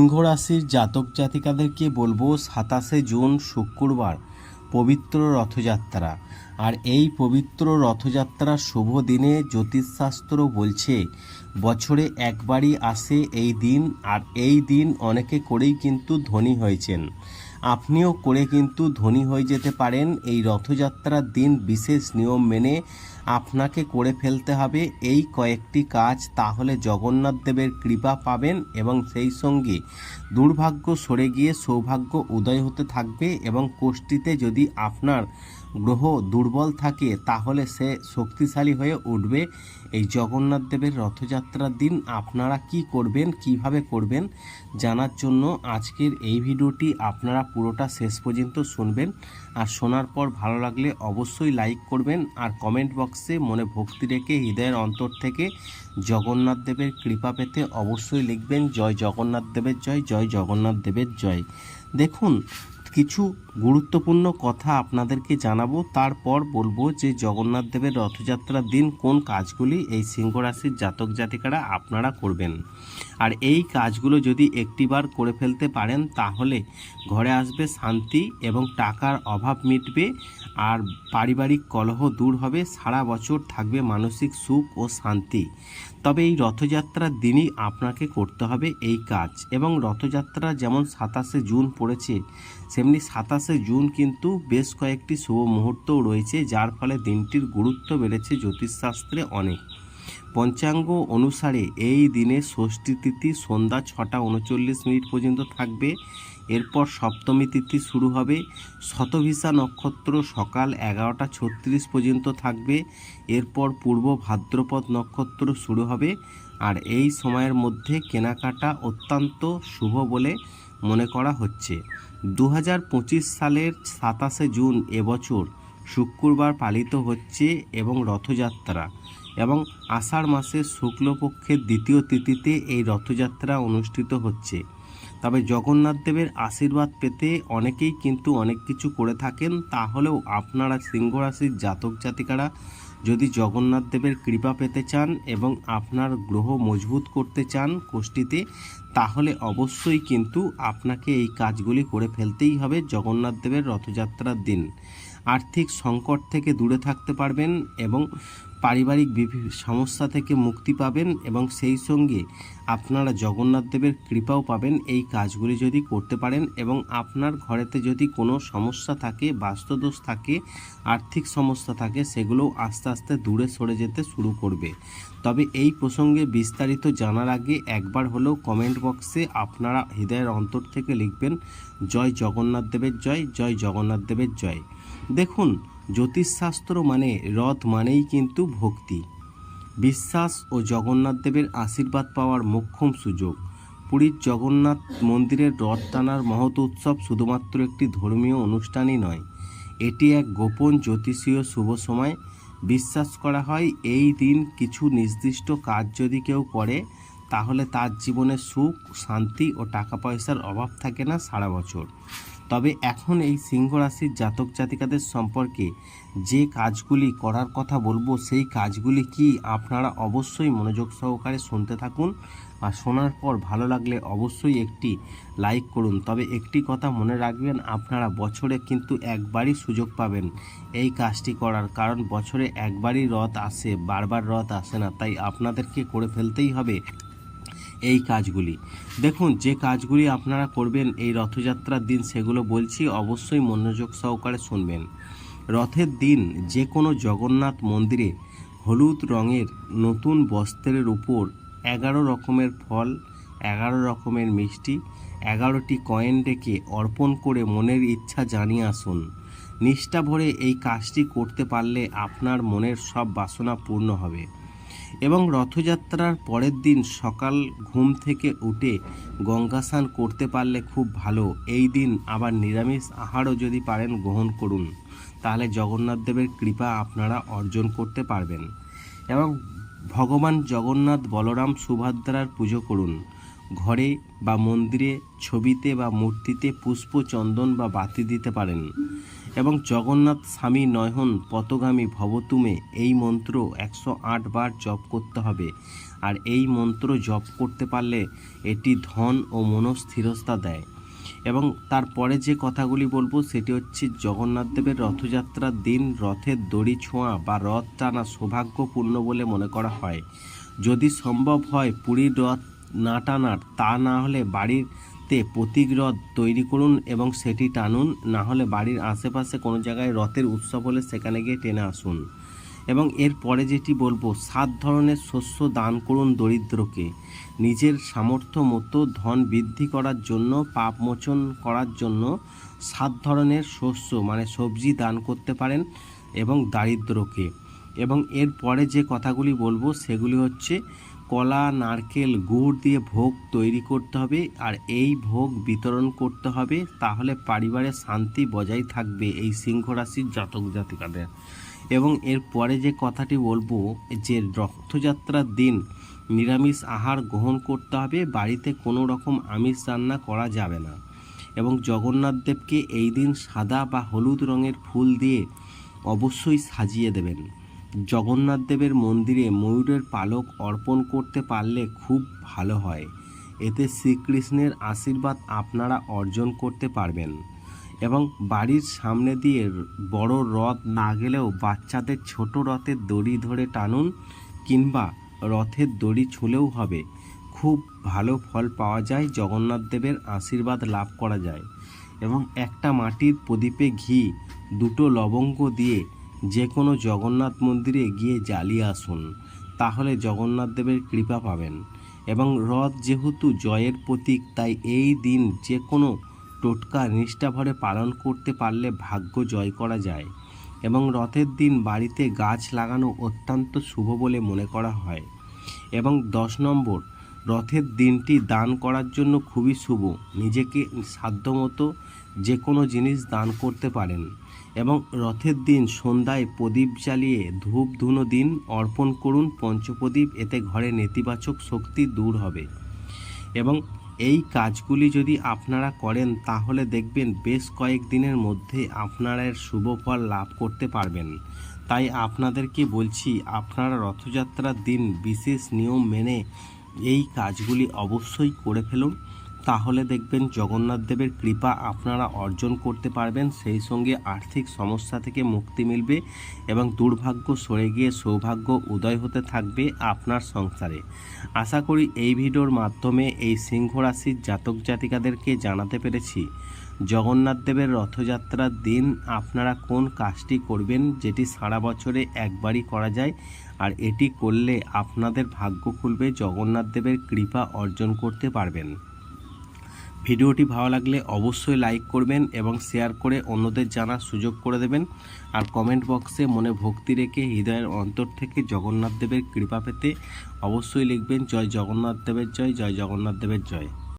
সিংহ রাশির জাতক জাতিকাদেরকে বলব সাতাশে জুন শুক্রবার পবিত্র রথযাত্রা। আর এই পবিত্র রথযাত্রার শুভ দিনে জ্যোতিষশাস্ত্র বলছে, বছরে একবারই আসে এই দিন, আর এই দিন অনেকে করেই কিন্তু ধনী হয়েছেন। আপনিও করে কিন্তু ধনী হয়ে যেতে পারেন। এই রথযাত্রার দিন বিশেষ নিয়ম মেনে আপনাকে করে ফেলতে হবে এই কয়েকটি কাজ, তাহলে জগন্নাথ দেবের কৃপা পাবেন এবং সেই সঙ্গে দুর্ভাগ্য সরে গিয়ে সৌভাগ্য উদয় হতে থাকবে এবং কোষ্ঠীতে যদি আপনার গ্রহ দুর্বল থাকে, তাহলে সে শক্তিশালী হয়ে উঠবে। এই জগন্নাথ দেবের রথযাত্রার দিন আপনারা কি করবেন, কীভাবে করবেন জানার জন্য আজকের এই ভিডিওটি আপনারা পুরোটা শেষ পর্যন্ত শুনবেন। আর শোনার পর ভালো লাগলে অবশ্যই লাইক করবেন আর কমেন্ট বক্সে মনে ভক্তি রেখে হৃদয়ের অন্তর থেকে জগন্নাথ দেবের কৃপা পেতে অবশ্যই লিখবেন, জয় জগন্নাথ দেবের জয় জয় জগন্নাথ দেবের জয়। দেখুন কিছু গুরুত্বপূর্ণ কথা আপনাদেরকে জানাব। তারপর বলব যে জগন্নাথ দেবের রথযাত্রার দিন কোন কাজগুলি এই সিংহ রাশির জাতক জাতিকারা আপনারা করবেন। আর এই কাজগুলো যদি একটিবার করে ফেলতে পারেন, তাহলে ঘরে আসবে শান্তি এবং টাকার অভাব মিটবে আর পারিবারিক কলহ দূর হবে। সারা বছর থাকবে মানসিক সুখ ও শান্তি। তবে এই রথযাত্রার দিনই আপনাকে করতে হবে এই কাজ। এবং রথযাত্রা যেমন সাতাশে জুন পড়েছে, সেমনি সাতাশে জুন কিন্তু বেশ কয়েকটি শুভ মুহূর্তও রয়েছে, যার ফলে দিনটির গুরুত্ব বেড়েছে জ্যোতিষশাস্ত্রে অনেক। পঞ্চাঙ্গ অনুসারে এই দিনে ষষ্ঠী তিথি সন্ধ্যা ছটা উনচল্লিশ মিনিট পর্যন্ত থাকবে। এরপর সপ্তমী তিথি শুরু হবে। শতভিসা নক্ষত্র সকাল এগারোটা ছত্রিশ পর্যন্ত থাকবে। এরপর পূর্ব ভাদ্রপদ নক্ষত্র শুরু হবে। আর এই সময়ের মধ্যে কেনাকাটা অত্যন্ত শুভ বলে মনে করা হচ্ছে। দু হাজার পঁচিশ সালের সাতাশে জুন এবছর শুক্রবার পালিত হচ্ছে এবং রথযাত্রা এবং আষাঢ় মাসের শুক্লপক্ষের দ্বিতীয় তিথিতে এই রথযাত্রা অনুষ্ঠিত হচ্ছে। তবে জগন্নাথ দেবের আশীর্বাদ পেতে অনেকেই কিন্তু অনেক কিছু করে থাকেন, তাহলেও আপনারা সিংহ রাশির জাতক জাতিকারা যদি জগন্নাথ দেবের কৃপা পেতে চান এবং আপনার গ্রহ মজবুত করতে চান কোষ্ঠীতে, তাহলে অবশ্যই কিন্তু আপনাকে এই কাজগুলি করে ফেলতেই হবে জগন্নাথ দেবের রথযাত্রার দিন। আর্থিক সংকট থেকে দূরে থাকতে পারবেন এবং পারিবারিক সমস্যা থেকে মুক্তি পাবেন এবং সেই সঙ্গে আপনারা জগন্নাথ দেবের কৃপাও পাবেন এই কাজগুলি যদি করতে পারেন এবং আপনার ঘরেতে যদি কোনো সমস্যা থাকে, বাস্তুদোষ থাকে, আর্থিক সমস্যা থাকে, সেগুলো আস্তে আস্তে দূরে সরে যেতে শুরু করবে। তবে এই প্রসঙ্গে বিস্তারিত জানার আগে একবার হলেও কমেন্ট বক্সে আপনারা হৃদয়ের অন্তর থেকে লিখবেন, জয় জগন্নাথ দেবের জয় জয় জগন্নাথ দেবের জয়। দেখুন, জ্যোতিষশাস্ত্র মানে রথ মানেই কিন্তু ভক্তি। বিশ্বাস ও জগন্নাথ দেবের আশীর্বাদ পাওয়ার মোক্ষম সুযোগ। পুরীর জগন্নাথ মন্দিরের রথ টানার মহৎ উৎসব শুধুমাত্র একটি ধর্মীয় অনুষ্ঠানই নয়, এটি এক গোপন জ্যোতিষীয় শুভ সময়। বিশ্বাস করা হয়, এই দিন কিছু নির্দিষ্ট কাজ যদি কেউ করে, তাহলে তার জীবনে সুখ, শান্তি ও টাকা পয়সার অভাব থাকে না সারা বছর। তবে এখন এই সিংহ রাশির জাতক জাতিকাদের সম্পর্কে যে কাজগুলি করার কথা বলব, সেই কাজগুলি কি আপনারা অবশ্যই মনোযোগ সহকারে শুনতে থাকুন। আর শোনার পর ভালো লাগলে অবশ্যই একটি লাইক করুন। তবে একটি কথা মনে রাখবেন, আপনারা বছরে কিন্তু একবারই সুযোগ পাবেন এই কাজটি করার। কারণ বছরে একবারই রথ আসে, বারবার রথ আসে না, তাই আপনাদেরকে করে ফেলতেই হবে। এই কাজগুলি। দেখুন, যে কাজগুলি আপনারা করবেন এই রথযাত্রার দিন, সেগুলো বলছি, অবশ্যই মনোযোগ সহকারে শুনবেন। রথের দিন যে কোনো জগন্নাথ মন্দিরে হলুদ রঙের নতুন বস্ত্রের উপর এগারো রকমের ফল, এগারো রকমের মিষ্টি, এগারোটি কয়েন ডেকে অর্পণ করে মনের ইচ্ছা জানিয়ে আসুন। নিষ্ঠা ভরে এই কাজটি করতে পারলে আপনার মনের সব বাসনা পূর্ণ হবে। এবং রথযাত্রার পরের দিন সকাল ঘুম থেকে উঠে গঙ্গা স্নান করতে পারলে খুব ভালো। এই দিন আবার নিরামিষ আহারও যদি পারেন গ্রহণ করুন, তাহলে জগন্নাথ দেবের কৃপা আপনারা অর্জন করতে পারবেন। এবং ভগবান জগন্নাথ বলরাম সুভদ্রার পুজো করুন। ঘরে বা মন্দিরে ছবিতে বা মূর্তিতে পুষ্প, চন্দন বা বাতি দিতে পারেন। এবং জগন্নাথ স্বামী নয়ন পতগামী ভবতুমে এই মন্ত্র একশো আট বার জপ করতে হবে। আর এই মন্ত্র জপ করতে পারলে এটি ধন ও মনস্থিরতা দেয়। এবং তারপরে যে কথাগুলি বলব, সেটি হচ্ছে জগন্নাথ দেবের রথযাত্রার দিন রথের দড়ি ছোঁয়া বা রথ টানা সৌভাগ্যপূর্ণ বলে মনে করা হয়। যদি সম্ভব হয় পুরীর রথ না টানার, তা না হলে বাড়িতে প্রতীক রথ তৈরি করুন এবং সেটি টানুন, না হলে বাড়ির আশেপাশে কোনো জায়গায় রথের উৎসব হলে সেখানে গিয়ে টেনে আসুন। এবং এর পরে যেটি বলব, সাত ধরনের শস্য দান করুন দরিদ্রকে। নিজের সামর্থ্য মতো ধন বৃদ্ধি করার জন্য, পাপ মোচন করার জন্য সাত ধরনের শস্য মানে সবজি দান করতে পারেন এবং দারিদ্রকে। এবং এর পরে যে কথাগুলি বলব, সেগুলি হচ্ছে কলা, নারকেল, গুড় দিয়ে ভোগ তৈরি করতে হবে আর এই ভোগ বিতরণ করতে হবে তাহলে পরিবারে শান্তি বজায় থাকবে এই সিংহ রাশির জাতক জাতিকাদের। এবং এর পরে যে কথাটি বলব যে রথযাত্রার দিন নিরামিষ আহার গ্রহণ করতে হবে, বাড়িতে কোনো রকম আমিষ রান্না করা যাবে না। এবং জগন্নাথ দেবকে এই দিন সাদা বা হলুদ রঙের ফুল দিয়ে অবশ্যই সাজিয়ে দেবেন। জগন্নাথ দেবের মন্দিরে ময়ূরের পালক অর্পণ করতে পারলে খুব ভালো হয়। এতে শ্রীকৃষ্ণের আশীর্বাদ আপনারা অর্জন করতে পারবেন। এবং বাড়ির সামনে দিয়ে বড় রথ না গেলেও বাচ্চাদের ছোট রথের দড়ি ধরে টানুন কিংবা রথের দড়ি ছুঁলেও হবে। খুব ভালো ফল পাওয়া যায়, জগন্নাথ দেবের আশীর্বাদ লাভ করা যায়। এবং একটা মাটির প্রদীপে ঘি, দুটো লবঙ্গ দিয়ে যে কোনো জগন্নাথ মন্দিরে গিয়ে জ্বালিয়ে আসুন, তাহলে জগন্নাথ দেবের কৃপা পাবেন। এবং রথ যেহেতু জয়ের প্রতীক, তাই এই দিন যে কোনো টোটকা নিষ্ঠাভরে পালন করতে পারলে ভাগ্য জয় করা যায়। এবং রথের দিন বাড়িতে গাছ লাগানো অত্যন্ত শুভ বলে মনে করা হয়। এবং দশ নম্বর, রথের দিনটি দান করার জন্য খুবই শুভ। নিজেকে সাধ্যমতো যে কোনো জিনিস দান করতে পারেন। এবং রথের দিন সন্ধ্যায় প্রদীপ জ্বালিয়ে ধূপ ধুনো দিন অর্পণ করুন পঞ্চপ্রদীপ, এতে ঘরে নেতিবাচক শক্তি দূর হবে। এবং এই কাজগুলি যদি আপনারা করেন, তাহলে দেখবেন বেশ কয়েক দিনের মধ্যে আপনারা এর শুভ ফল লাভ করতে পারবেন। তাই আপনাদেরকে বলছি, আপনারা রথযাত্রার দিন বিশেষ নিয়ম মেনে এই কাজগুলি অবশ্যই করে ফেলুন। তাহলে দেখবেন জগন্নাথ দেবের কৃপা আপনারা অর্জন করতে পারবেন। সেই সঙ্গে আর্থিক সমস্যা থেকে মুক্তি মিলবে এবং দুর্ভাগ্য সরে গিয়ে সৌভাগ্য উদয় হতে থাকবে আপনার সংসারে। আশা করি এই ভিডিওর মাধ্যমে এই সিংহ রাশির জাতক জাতিকাদেরকে জানাতে পেরেছি। জগন্নাথ দেবের রথযাত্রার দিন আপনারা কোন কাজটি করবেন যেটি সারা বছরে একবারই করা যায় আর এটি করলে আপনাদের ভাগ্য খুলবে। জগন্নাথ দেবের কৃপা অর্জন করতে পারবেন। ভিডিওটি ভালো লাগলে অবশ্যই লাইক করবেন এবং শেয়ার করে অন্যদের জানার সুযোগ করে দেবেন। আর কমেন্ট বক্সে মনে ভক্তি রেখে হৃদয়ের অন্তর থেকে জগন্নাথ দেবের কৃপা পেতে অবশ্যই লিখবেন, জয় জগন্নাথ দেবের জয় জয় জগন্নাথ দেবের জয়।